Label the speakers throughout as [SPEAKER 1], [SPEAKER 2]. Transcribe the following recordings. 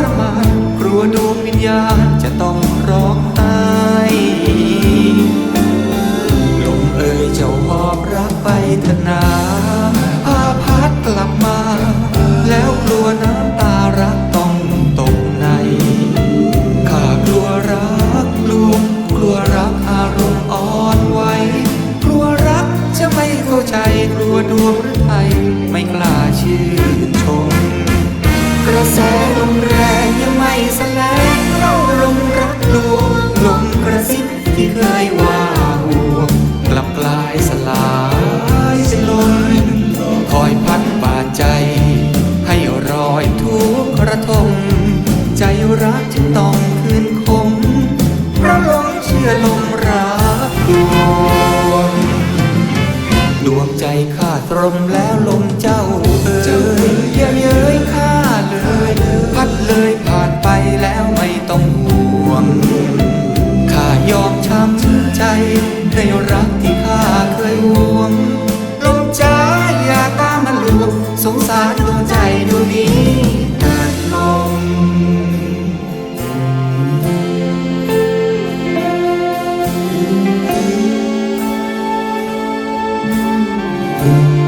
[SPEAKER 1] รมานกลัวดวงวิญญาณจะต้องร้องไห้ลมเอ่ยเจ้าหอบรักไปทนา ที่เคยว่าห่วงกลับกลายสลายเป็นคอยพัดบาดใจ ให้รอยทุกข์ระทมใจรักจึงต้องคืนคมเพราะลงเชื่อลมรักลวงดวงใจข้าตรมแล้วลมเจ้า ใจในรักที่ข้าเคยหวงลมจ้าอย่าตามมาลวงสงสารดวงใจดวงนี้เถิดลม
[SPEAKER 2] ต้อง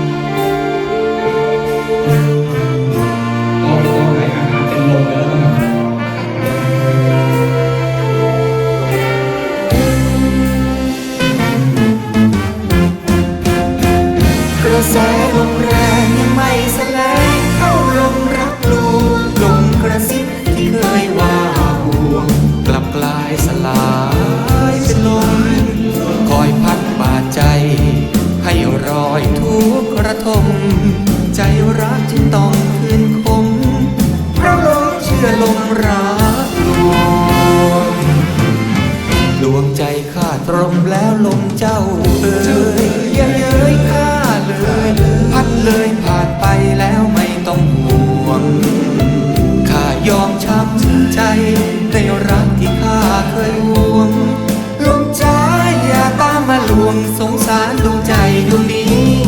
[SPEAKER 1] ทม ใจรักจึงต้องคืนคมเพราะลงเชื่อลมรักลวงดวงใจข้าตรมแล้วลมเจ้าเอ่ยอย่าเย้ยข้าเลย พัดเลยผ่านไปแล้วไม่ต้องห่วงข้ายอมช้ำใจในรักที่ข้าเคยห่วงลมจ้าอย่าตามมาลวงสงสารดวงใจดวงนี้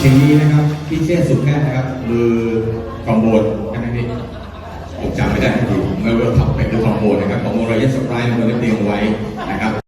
[SPEAKER 1] เพ
[SPEAKER 2] ลงนี้นะครับพี่เชษสุขแน่นะครับมือคอมโบนใช่ไหมพี่ผมจำไม่ได้ทีผมไม่รู้ว่าทำเป็นมือคอมโบนนะครับขอมโมรายสปรายมันเตรียมไว้นะครับ